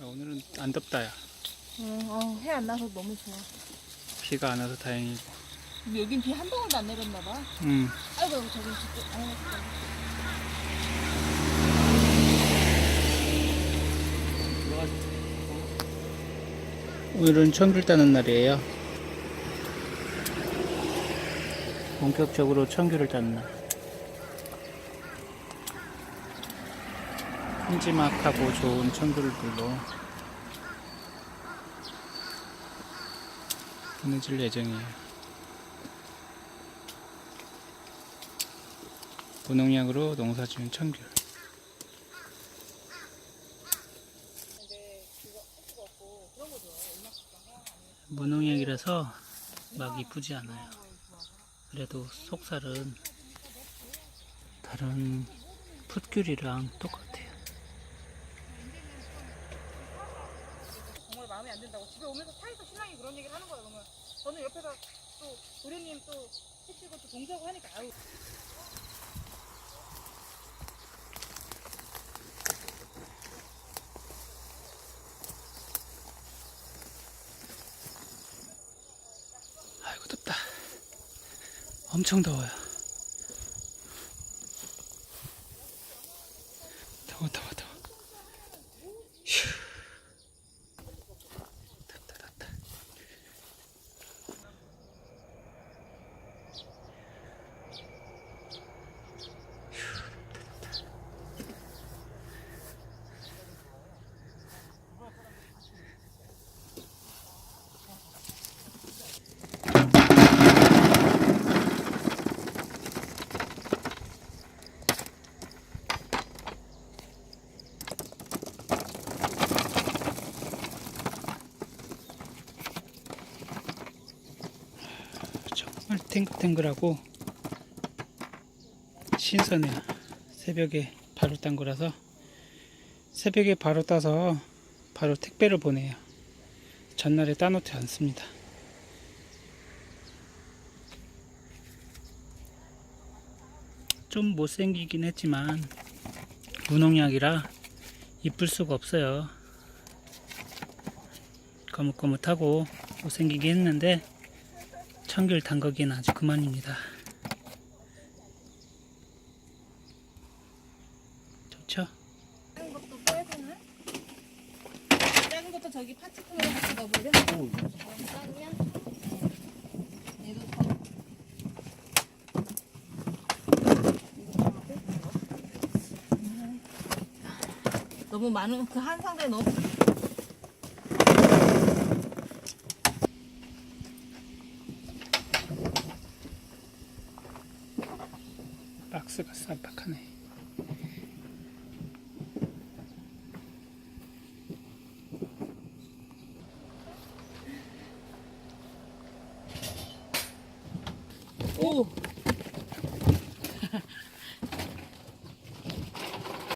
오늘은 안 덥다 야 어, 해 안 나서 너무 좋아. 비가 안 와서 다행이고 근데 여긴 비 한 방울도 안 내렸나 봐. 음. 아이고 저기 진짜 아이고. 오늘은 청귤 따는 날이에요 본격적으로 청귤을 따는 날 큼지막하고 좋은 청귤들로 보내줄 예정이에요 무농약으로 농사 지은 청귤 무농약이라서 막 이쁘지 않아요. 그래도 속살은 다른 풋귤이랑 똑같아요. 정말 마음에 안 든다고 집에 오면서 차에서 신랑이 그런 얘기를 하는 거예요. 그러면 저는 옆에서 또 도련님 또 해치고 또 동서고 하니까 아유 아이고 덥다. 엄청 더워요. 더워 더워 더워. 휴. 덥다 덥다. 정말 탱글탱글하고 신선해요. 새벽에 바로 딴 거라서 새벽에 바로 따서 바로 택배를 보내요. 전날에 따놓지 않습니다. 좀 못생기긴 했지만 무농약이라 이쁠 수가 없어요. 거뭇거뭇하고 못생기긴 했는데 청귤 담그기는 아주 그만입니다. 좋죠? 작은 것도 저기 파츠통으로 같이 넣어버려. 너무 많은 그 한 상자에 너무 박스가 쌈박하네. 오